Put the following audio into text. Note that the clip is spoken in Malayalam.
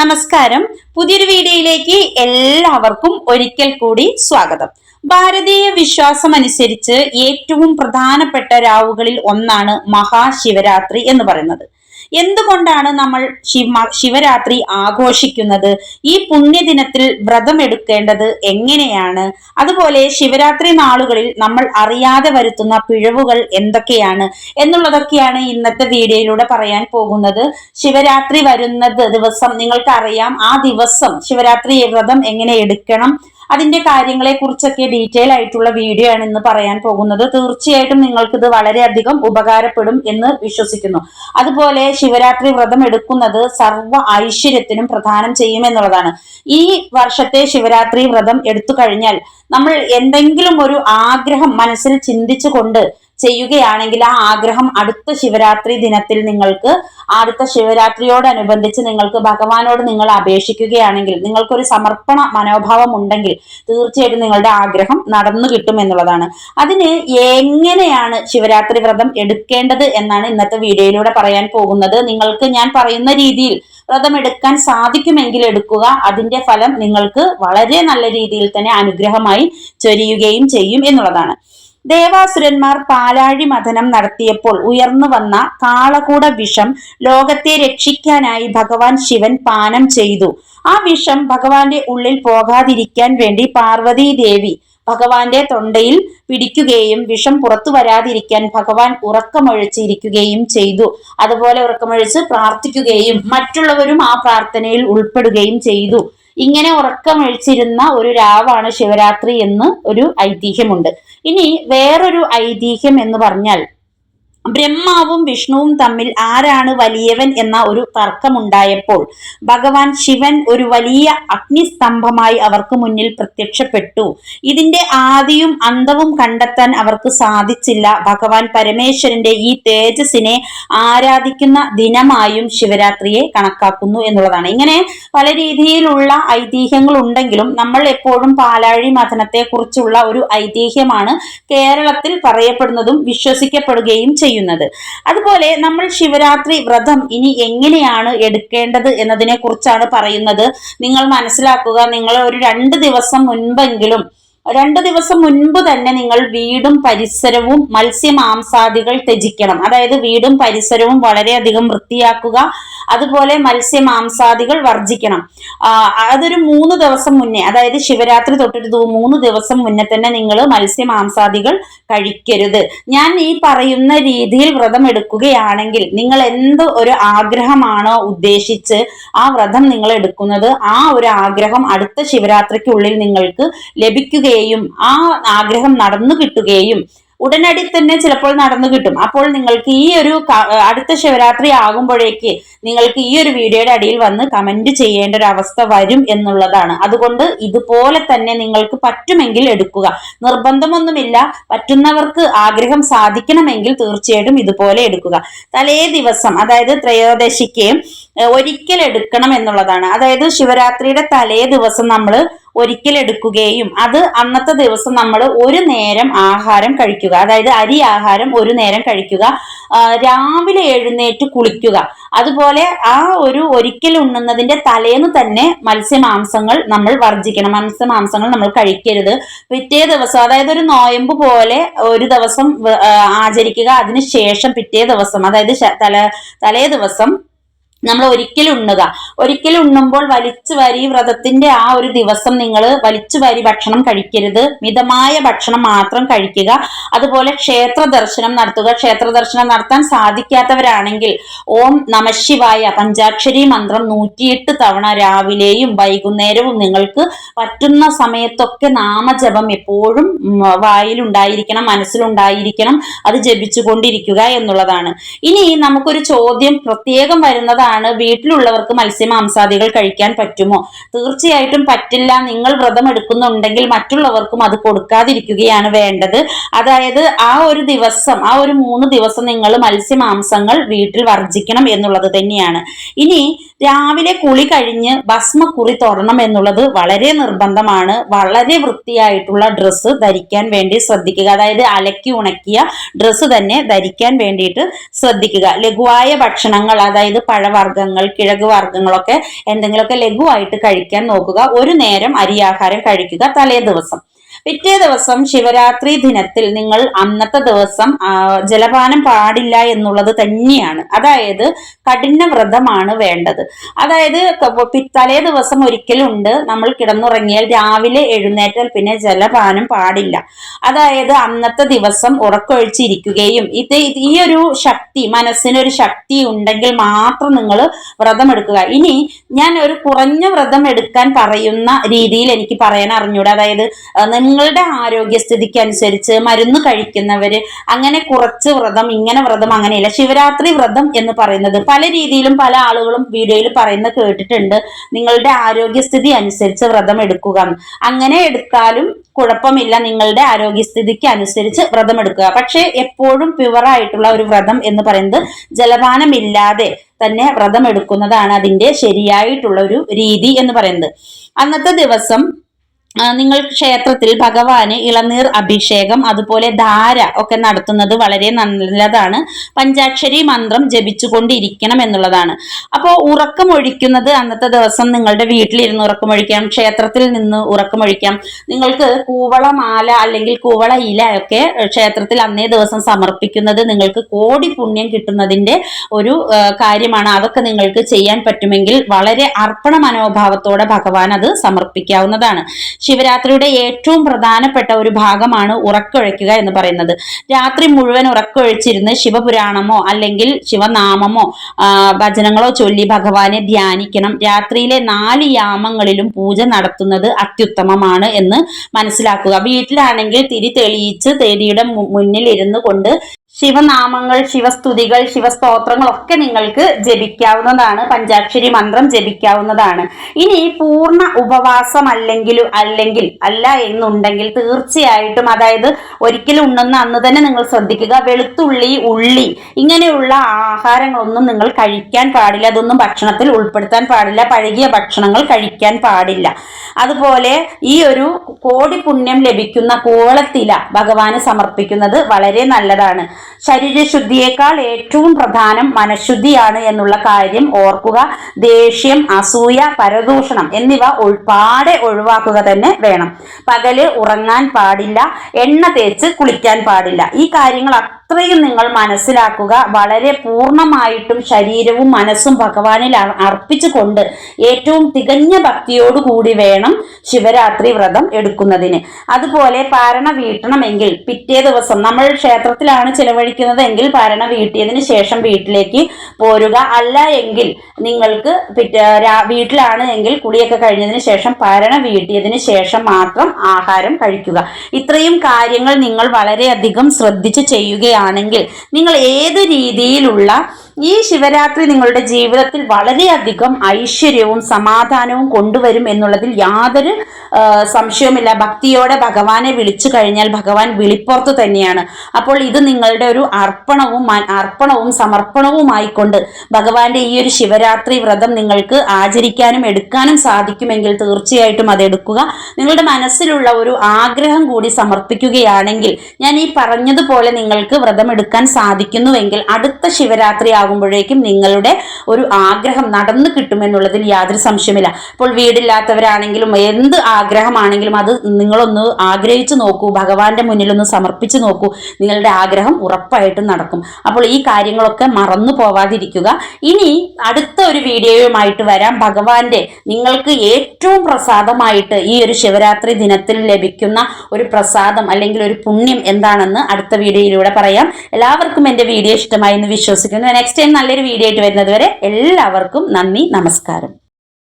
നമസ്കാരം. പുതിയൊരു വീഡിയോയിലേക്ക് എല്ലാവർക്കും ഒരിക്കൽ കൂടി സ്വാഗതം. ഭാരതീയ വിശ്വാസം അനുസരിച്ച് ഏറ്റവും പ്രധാനപ്പെട്ട രാവുകളിൽ ഒന്നാണ് മഹാശിവരാത്രി എന്ന് പറയുന്നത്. എന്തുകൊണ്ടാണ് നമ്മൾ ശിവ ശിവരാത്രി ആഘോഷിക്കുന്നത്? ഈ പുണ്യദിനത്തിൽ വ്രതം എടുക്കേണ്ടത് എങ്ങനെയാണ്? അതുപോലെ ശിവരാത്രി നാളുകളിൽ നമ്മൾ അറിയാതെ വരുത്തുന്ന പിഴവുകൾ എന്തൊക്കെയാണ്? എന്നുള്ളതൊക്കെയാണ് ഇന്നത്തെ വീഡിയോയിലൂടെ പറയാൻ പോകുന്നത്. ശിവരാത്രി വരുന്നത് ദിവസം നിങ്ങൾക്കറിയാം ആ ദിവസം ശിവരാത്രി വ്രതം എങ്ങനെ എടുക്കണം? അതിന്റെ കാര്യങ്ങളെ കുറിച്ചൊക്കെ ഡീറ്റെയിൽ ആയിട്ടുള്ള വീഡിയോ ആണ് ഇന്ന് പറയാൻ പോകുന്നത്. തീർച്ചയായിട്ടും നിങ്ങൾക്ക് ഇത് വളരെയധികം ഉപകാരപ്പെടും എന്ന് വിശ്വസിക്കുന്നു. അതുപോലെ ശിവരാത്രി വ്രതം എടുക്കുന്നത് സർവ ഐശ്വര്യത്തിനും പ്രധാനം ചെയ്യുമെന്നുള്ളതാണ് ഈ വർഷത്തെ ശിവരാത്രി വ്രതം എടുത്തു കഴിഞ്ഞാൽ നമ്മൾ എന്തെങ്കിലും ഒരു ആഗ്രഹം മനസ്സിൽ ചിന്തിച്ചുകൊണ്ട് ചെയ്യുകയാണെങ്കിൽ ആ ആഗ്രഹം അടുത്ത ശിവരാത്രി ദിനത്തിൽ നിങ്ങൾക്ക് അടുത്ത ശിവരാത്രിയോടനുബന്ധിച്ച് നിങ്ങൾക്ക് ഭഗവാനോട് നിങ്ങൾ അപേക്ഷിക്കുകയാണെങ്കിൽ നിങ്ങൾക്കൊരു സമർപ്പണ മനോഭാവം ഉണ്ടെങ്കിൽ തീർച്ചയായിട്ടും നിങ്ങളുടെ ആഗ്രഹം നടന്നു കിട്ടും എന്നുള്ളതാണ്. അതിന് എങ്ങനെയാണ് ശിവരാത്രി വ്രതം എടുക്കേണ്ടത് എന്നാണ് ഇന്നത്തെ വീഡിയോയിലൂടെ പറയാൻ പോകുന്നത്. നിങ്ങൾക്ക് ഞാൻ പറയുന്ന രീതിയിൽ വ്രതം എടുക്കാൻ സാധിക്കുമെങ്കിൽ എടുക്കുക. അതിന്റെ ഫലം നിങ്ങൾക്ക് വളരെ നല്ല രീതിയിൽ തന്നെ അനുഗ്രഹമായി ചൊരിയുകയും ചെയ്യും എന്നുള്ളതാണ്. ദേവാസുരന്മാർ പാലാഴി മഥനം നടത്തിയപ്പോൾ ഉയർന്നു വന്ന കാളകൂട വിഷം ലോകത്തെ രക്ഷിക്കാനായി ഭഗവാൻ ശിവൻ പാനം ചെയ്തു. ആ വിഷം ഭഗവാന്റെ ഉള്ളിൽ പോകാതിരിക്കാൻ വേണ്ടി പാർവതി ദേവി ഭഗവാന്റെ തൊണ്ടയിൽ പിടിക്കുകയും വിഷം പുറത്തു വരാതിരിക്കാൻ ഭഗവാൻ ഉറക്കമൊഴിച്ചിരിക്കുകയും ചെയ്തു. അതുപോലെ ഉറക്കമൊഴിച്ച് പ്രാർത്ഥിക്കുകയും മറ്റുള്ളവരും ആ പ്രാർത്ഥനയിൽ ഉൾപ്പെടുകയും ചെയ്തു. ഇങ്ങനെ ഉറക്കമഴിച്ചിരുന്ന ഒരു രാവാണ് ശിവരാത്രി എന്ന് ഒരു ഐതിഹ്യമുണ്ട്. ഇനി വേറൊരു ഐതിഹ്യം എന്ന് പറഞ്ഞാൽ ബ്രഹ്മാവും വിഷ്ണുവും തമ്മിൽ ആരാണ് വലിയവൻ എന്ന ഒരു തർക്കമുണ്ടായപ്പോൾ ഭഗവാൻ ശിവൻ ഒരു വലിയ അഗ്നിസ്തംഭമായി അവർക്ക് മുന്നിൽ പ്രത്യക്ഷപ്പെട്ടു. ഇതിന്റെ ആദിയും അന്തവും കണ്ടെത്താൻ അവർക്ക് സാധിച്ചില്ല. ഭഗവാൻ പരമേശ്വരന്റെ ഈ തേജസ്സിനെ ആരാധിക്കുന്ന ദിനമായും ശിവരാത്രിയെ കണക്കാക്കുന്നു എന്നുള്ളതാണ്. ഇങ്ങനെ പല രീതിയിലുള്ള ഐതിഹ്യങ്ങൾ ഉണ്ടെങ്കിലും നമ്മൾ എപ്പോഴും പാലാഴി മഥനത്തെ കുറിച്ചുള്ള ഒരു ഐതിഹ്യമാണ് കേരളത്തിൽ പറയപ്പെടുന്നതും വിശ്വസിക്കപ്പെടുകയും ചെയ്യുന്നത്. അതുപോലെ നമ്മൾ ശിവരാത്രി വ്രതം ഇനി എങ്ങനെയാണ് എടുക്കേണ്ടത് എന്നതിനെ കുറിച്ചാണ് പറയുന്നത്. നിങ്ങൾ മനസ്സിലാക്കുക നിങ്ങൾ ഒരു രണ്ട് ദിവസം മുൻപെങ്കിലും രണ്ടു ദിവസം മുൻപ് തന്നെ നിങ്ങൾ വീടും പരിസരവും മത്സ്യമാംസാദികൾ ത്യജിക്കണം. അതായത് വീടും പരിസരവും വളരെയധികം വൃത്തിയാക്കുക അതുപോലെ മത്സ്യമാംസാദികൾ വർജിക്കണം അതൊരു മൂന്ന് ദിവസം മുന്നേ അതായത് ശിവരാത്രി തൊട്ടൊരു മൂന്ന് ദിവസം മുന്നേ തന്നെ നിങ്ങൾ മത്സ്യമാംസാദികൾ കഴിക്കരുത്. ഞാൻ ഈ പറയുന്ന രീതിയിൽ വ്രതം എടുക്കുകയാണെങ്കിൽ നിങ്ങൾ എന്ത് ഒരു ആഗ്രഹമാണോ ഉദ്ദേശിച്ച് ആ വ്രതം നിങ്ങൾ എടുക്കുന്നത് ആ ഒരു ആഗ്രഹം അടുത്ത ശിവരാത്രിക്കുള്ളിൽ നിങ്ങൾക്ക് ലഭിക്കുകയും ആ ആഗ്രഹം നടന്നു കിട്ടുകയും ഉടനടി തന്നെ ചിലപ്പോൾ നടന്നു കിട്ടും. അപ്പോൾ നിങ്ങൾക്ക് ഈ ഒരു അടുത്ത ശിവരാത്രി ആകുമ്പോഴേക്ക് നിങ്ങൾക്ക് ഈ ഒരു വീഡിയോയുടെ അടിയിൽ വന്ന് കമന്റ് ചെയ്യേണ്ട ഒരു അവസ്ഥ വരും എന്നുള്ളതാണ്. അതുകൊണ്ട് ഇതുപോലെ തന്നെ നിങ്ങൾക്ക് പറ്റുമെങ്കിൽ എടുക്കുക. നിർബന്ധമൊന്നുമില്ല. പറ്റുന്നവർക്ക് ആഗ്രഹം സാധിക്കണമെങ്കിൽ തീർച്ചയായിട്ടും ഇതുപോലെ എടുക്കുക. തലേ ദിവസം അതായത് ത്രയോദശിക്ക് ഒരിക്കൽ എടുക്കണം എന്നുള്ളതാണ്. അതായത് ശിവരാത്രിയുടെ തലേ ദിവസം നമ്മൾ ഒരിക്കൽ എടുക്കുകയും അത് അന്നത്തെ ദിവസം നമ്മൾ ഒരു നേരം ആഹാരം കഴിക്കുക. അതായത് അരി ആഹാരം ഒരു നേരം കഴിക്കുക. രാവിലെ എഴുന്നേറ്റ് കുളിക്കുക. അതുപോലെ ആ ഒരു ഒരിക്കൽ ഉണ്ണുന്നതിന്റെ തലേന്ന് തന്നെ മത്സ്യമാംസങ്ങൾ നമ്മൾ വർജിക്കണം മത്സ്യമാംസങ്ങൾ നമ്മൾ കഴിക്കരുത്. പിറ്റേ ദിവസം അതായത് ഒരു നോയമ്പ് പോലെ ഒരു ദിവസം ആചരിക്കുക. അതിനുശേഷം പിറ്റേ ദിവസം അതായത് തല തലേ ദിവസം നമ്മൾ ഒരിക്കലും ഉണ്ണുക ഒരിക്കലും ഉണ്ണുമ്പോൾ വലിച്ചു വരി വ്രതത്തിന്റെ ആ ഒരു ദിവസം നിങ്ങൾ വലിച്ചു വരി ഭക്ഷണം കഴിക്കരുത്. മിതമായ ഭക്ഷണം മാത്രം കഴിക്കുക. അതുപോലെ ക്ഷേത്ര ദർശനം നടത്തുക. ക്ഷേത്ര ദർശനം നടത്താൻ സാധിക്കാത്തവരാണെങ്കിൽ ഓം നമശിവായ പഞ്ചാക്ഷരി മന്ത്രം നൂറ്റിയെട്ട് തവണ രാവിലെയും വൈകുന്നേരവും നിങ്ങൾക്ക് പറ്റുന്ന സമയത്തൊക്കെ നാമജപം എപ്പോഴും വായിലുണ്ടായിരിക്കണം മനസ്സിലുണ്ടായിരിക്കണം. അത് ജപിച്ചുകൊണ്ടിരിക്കുക എന്നുള്ളതാണ്. ഇനി നമുക്കൊരു ചോദ്യം പ്രത്യേകം വരുന്നതാണ്. ആണ് വീട്ടിലുള്ളവർക്ക് മത്സ്യമാംസാദികൾ കഴിക്കാൻ പറ്റുമോ? തീർച്ചയായിട്ടും പറ്റില്ല. നിങ്ങൾ വ്രതം എടുക്കുന്നുണ്ടെങ്കിൽ മറ്റുള്ളവർക്കും അത് കൊടുക്കാതിരിക്കുകയാണ് വേണ്ടത്. അതായത് ആ ഒരു ദിവസം ആ ഒരു മൂന്ന് ദിവസം നിങ്ങൾ മത്സ്യമാംസങ്ങൾ വീട്ടിൽ വർജിക്കണം എന്നുള്ളത് തന്നെയാണ്. ഇനി രാവിലെ കുളി കഴിഞ്ഞ് ഭസ്മക്കുറി തൊടണം എന്നുള്ളത് വളരെ നിർബന്ധമാണ്. വളരെ വൃത്തിയായിട്ടുള്ള ഡ്രസ്സ് ധരിക്കാൻ വേണ്ടി ശ്രദ്ധിക്കുക. അതായത് അലക്കി ഉണക്കിയ ഡ്രസ്സ് തന്നെ ധരിക്കാൻ വേണ്ടിയിട്ട് ശ്രദ്ധിക്കുക. ലഘുവായ ഭക്ഷണങ്ങൾ അതായത് പഴവ പയറുവർഗങ്ങൾ കിഴങ്ങ് വർഗങ്ങളൊക്കെ എന്തെങ്കിലുമൊക്കെ ലഘുവായിട്ട് കഴിക്കാൻ നോക്കുക. ഒരു നേരം അരിയാഹാരം കഴിക്കുക തലേ ദിവസം. പിറ്റേ ദിവസം ശിവരാത്രി ദിനത്തിൽ നിങ്ങൾ അന്നത്തെ ദിവസം ജലപാനം പാടില്ല എന്നുള്ളത് തന്നെയാണ്. അതായത് കഠിന വ്രതമാണ് വേണ്ടത്. അതായത് തലേ ദിവസം ഒരിക്കലുണ്ട് നമ്മൾ കിടന്നുറങ്ങിയാൽ രാവിലെ എഴുന്നേറ്റാൽ പിന്നെ ജലപാനം പാടില്ല. അതായത് അന്നത്തെ ദിവസം ഉറക്കൊഴിച്ചിരിക്കുകയും ഇത് ഈ ഒരു ശക്തി മനസ്സിനൊരു ശക്തി ഉണ്ടെങ്കിൽ മാത്രം നിങ്ങൾ വ്രതമെടുക്കുക. ഇനി ഞാൻ ഒരു കുറഞ്ഞ വ്രതം എടുക്കാൻ പറയുന്ന രീതിയിൽ എനിക്ക് പറയാൻ അറിഞ്ഞൂടാ. അതായത് നിങ്ങളുടെ ആരോഗ്യസ്ഥിതിക്ക് അനുസരിച്ച് മരുന്ന് കഴിക്കുന്നവര് അങ്ങനെ കുറച്ച് വ്രതം ഇങ്ങനെ വ്രതം അങ്ങനെയല്ല. ശിവരാത്രി വ്രതം എന്ന് പറയുന്നത് പല രീതിയിലും പല ആളുകളും വീഡിയോയിൽ പറയുന്ന കേട്ടിട്ടുണ്ട്. നിങ്ങളുടെ ആരോഗ്യസ്ഥിതി അനുസരിച്ച് വ്രതം എടുക്കുക. അങ്ങനെ എടുത്താലും കുഴപ്പമില്ല. നിങ്ങളുടെ ആരോഗ്യസ്ഥിതിക്ക് അനുസരിച്ച് വ്രതം എടുക്കുക. പക്ഷേ എപ്പോഴും പ്യുവറായിട്ടുള്ള ഒരു വ്രതം എന്ന് പറയുന്നത് ജലപാനമില്ലാതെ തന്നെ വ്രതം എടുക്കുന്നതാണ് അതിന്റെ ശരിയായിട്ടുള്ള ഒരു രീതി എന്ന് പറയുന്നത്. അന്നത്തെ ദിവസം നിങ്ങൾ ക്ഷേത്രത്തിൽ ഭഗവാന് ഇളനീർ അഭിഷേകം അതുപോലെ ധാര ഒക്കെ നടത്തുന്നത് വളരെ നല്ലതാണ്. പഞ്ചാക്ഷരി മന്ത്രം ജപിച്ചുകൊണ്ടിരിക്കണം എന്നുള്ളതാണ്. അപ്പോൾ ഉറക്കമൊഴിക്കുന്നത് അന്നത്തെ ദിവസം നിങ്ങളുടെ വീട്ടിലിരുന്ന് ഉറക്കമൊഴിക്കാം ക്ഷേത്രത്തിൽ നിന്ന് ഉറക്കമൊഴിക്കാം. നിങ്ങൾക്ക് കൂവളമാല അല്ലെങ്കിൽ കൂവള ഇല ഒക്കെ ക്ഷേത്രത്തിൽ അന്നേ ദിവസം സമർപ്പിക്കുന്നത് നിങ്ങൾക്ക് കോടി പുണ്യം കിട്ടുന്നതിന്റെ ഒരു കാര്യമാണ്. അതൊക്കെ നിങ്ങൾക്ക് ചെയ്യാൻ പറ്റുമെങ്കിൽ വളരെ അർപ്പണ മനോഭാവത്തോടെ ഭഗവാൻ അത് സമർപ്പിക്കാവുന്നതാണ്. ശിവരാത്രിയുടെ ഏറ്റവും പ്രധാനപ്പെട്ട ഒരു ഭാഗമാണ് ഉറക്കൊഴിക്കുക എന്ന് പറയുന്നത്. രാത്രി മുഴുവൻ ഉറക്കൊഴിച്ചിരുന്ന് ശിവപുരാണമോ അല്ലെങ്കിൽ ശിവനാമമോ ഭജനങ്ങളോ ചൊല്ലി ഭഗവാനെ ധ്യാനിക്കണം. രാത്രിയിലെ നാല് യാമങ്ങളിലും പൂജ നടത്തുന്നത് അത്യുത്തമമാണ് എന്ന് മനസ്സിലാക്കുക. വീട്ടിലാണെങ്കിൽ തിരി തെളിയിച്ച് തേരിയുടെ മുന്നിൽ കൊണ്ട് ശിവനാമങ്ങൾ ശിവസ്തുതികൾ ശിവസ്തോത്രങ്ങളൊക്കെ നിങ്ങൾക്ക് ജപിക്കാവുന്നതാണ്. പഞ്ചാക്ഷരി മന്ത്രം ജപിക്കാവുന്നതാണ്. ഇനി പൂർണ ഉപവാസം അല്ലെങ്കിലും അല്ലെങ്കിൽ അല്ല എന്നുണ്ടെങ്കിൽ തീർച്ചയായിട്ടും അതായത് ഒരിക്കലും ഉണ്ടെന്ന് അന്ന് തന്നെ നിങ്ങൾ ശ്രദ്ധിക്കുക. വെളുത്തുള്ളി ഉള്ളി ഇങ്ങനെയുള്ള ആഹാരങ്ങളൊന്നും നിങ്ങൾ കഴിക്കാൻ പാടില്ല. അതൊന്നും ഭക്ഷണത്തിൽ ഉൾപ്പെടുത്താൻ പാടില്ല. പഴകിയ ഭക്ഷണങ്ങൾ കഴിക്കാൻ പാടില്ല. അതുപോലെ ഈ ഒരു കോടി പുണ്യം ലഭിക്കുന്ന കോളത്തില ഭഗവാന് സമർപ്പിക്കുന്നത് വളരെ നല്ലതാണ്. ശരീരശുദ്ധിയേക്കാൾ ഏറ്റവും പ്രധാനം മനഃശുദ്ധിയാണ് എന്നുള്ള കാര്യം ഓർക്കുക. ദേഷ്യം അസൂയ പരദൂഷണം എന്നിവ ഉൾപ്പാടെ ഒഴിവാക്കുക തന്നെ വേണം. പകൽ ഉറങ്ങാൻ പാടില്ല എണ്ണ തേച്ച് കുളിക്കാൻ പാടില്ല. ഈ കാര്യങ്ങൾ അത്രയും നിങ്ങൾ മനസ്സിലാക്കുക. വളരെ പൂർണമായിട്ടും ശരീരവും മനസ്സും ഭഗവാനിൽ അർപ്പിച്ചുകൊണ്ട് ഏറ്റവും തികഞ്ഞ ഭക്തിയോടുകൂടി വേണം ശിവരാത്രി വ്രതം എടുക്കുന്നതിന്. അതുപോലെ പാരണ വീട്ടണമെങ്കിൽ പിറ്റേ ദിവസം നമ്മൾ ക്ഷേത്രത്തിലാണ് ചിലവഴിക്കുന്നത് എങ്കിൽ പാരണ വീട്ടിയതിന് ശേഷം വീട്ടിലേക്ക് പോരുക. അല്ല എങ്കിൽ നിങ്ങൾക്ക് വീട്ടിലാണ് എങ്കിൽ കുളിയൊക്കെ കഴിഞ്ഞതിന് ശേഷം പാരണ വീട്ടിയതിന് ശേഷം മാത്രം ആഹാരം കഴിക്കുക. ഇത്രയും കാര്യങ്ങൾ നിങ്ങൾ വളരെയധികം ശ്രദ്ധിച്ച് ചെയ്യുകയാണ്. ആണെങ്കിൽ നിങ്ങൾ ഏത് രീതിയിലുള്ള ഈ ശിവരാത്രി നിങ്ങളുടെ ജീവിതത്തിൽ വളരെയധികം ഐശ്വര്യവും സമാധാനവും കൊണ്ടുവരും എന്നുള്ളതിൽ യാതൊരു സംശയവുമില്ല. ഭക്തിയോടെ ഭഗവാനെ വിളിച്ചു കഴിഞ്ഞാൽ ഭഗവാൻ വിളിപ്പുറത്ത് തന്നെയാണ്. അപ്പോൾ ഇത് നിങ്ങളുടെ ഒരു അർപ്പണവും അർപ്പണവും സമർപ്പണവുമായിക്കൊണ്ട് ഭഗവാന്റെ ഈ ഒരു ശിവരാത്രി വ്രതം നിങ്ങൾക്ക് ആചരിക്കാനും എടുക്കാനും സാധിക്കുമെങ്കിൽ തീർച്ചയായിട്ടും അത് എടുക്കുക. നിങ്ങളുടെ മനസ്സിലുള്ള ഒരു ആഗ്രഹം കൂടി സമർപ്പിക്കുകയാണെങ്കിൽ ഞാൻ ഈ പറഞ്ഞതുപോലെ നിങ്ങൾക്ക് വ്രതം എടുക്കാൻ സാധിക്കുന്നുവെങ്കിൽ അടുത്ത ശിവരാത്രി ആകുമ്പോഴേക്കും നിങ്ങളുടെ ഒരു ആഗ്രഹം നടന്നു കിട്ടുമെന്നുള്ളതിൽ യാതൊരു സംശയമില്ല ഇപ്പോൾ വീടില്ലാത്തവരാണെങ്കിലും എന്ത് ആഗ്രഹമാണെങ്കിലും അത് നിങ്ങളൊന്ന് ആഗ്രഹിച്ചു നോക്കൂ ഭഗവാന്റെ മുന്നിൽ ഒന്ന് സമർപ്പിച്ചു നോക്കൂ. നിങ്ങളുടെ ആഗ്രഹം ഉറപ്പായിട്ടും നടക്കും. അപ്പോൾ ഈ കാര്യങ്ങളൊക്കെ മറന്നു പോവാതിരിക്കുക. ഇനി അടുത്ത ഒരു വീഡിയോയുമായിട്ട് വരാം. ഭഗവാന്റെ നിങ്ങൾക്ക് ഏറ്റവും പ്രസാദമായിട്ട് ഈ ഒരു ശിവരാത്രി ദിനത്തിൽ ലഭിക്കുന്ന ഒരു പ്രസാദം അല്ലെങ്കിൽ ഒരു പുണ്യം എന്താണെന്ന് അടുത്ത വീഡിയോയിലൂടെ പറയാം. എല്ലാവർക്കും എന്റെ വീഡിയോ ഇഷ്ടമായി എന്ന് വിശ്വസിക്കുന്നു. നെക്സ്റ്റ് ടൈം നല്ലൊരു വീഡിയോ ആയിട്ട് വരുന്നത് വരെ എല്ലാവർക്കും നന്ദി നമസ്കാരം.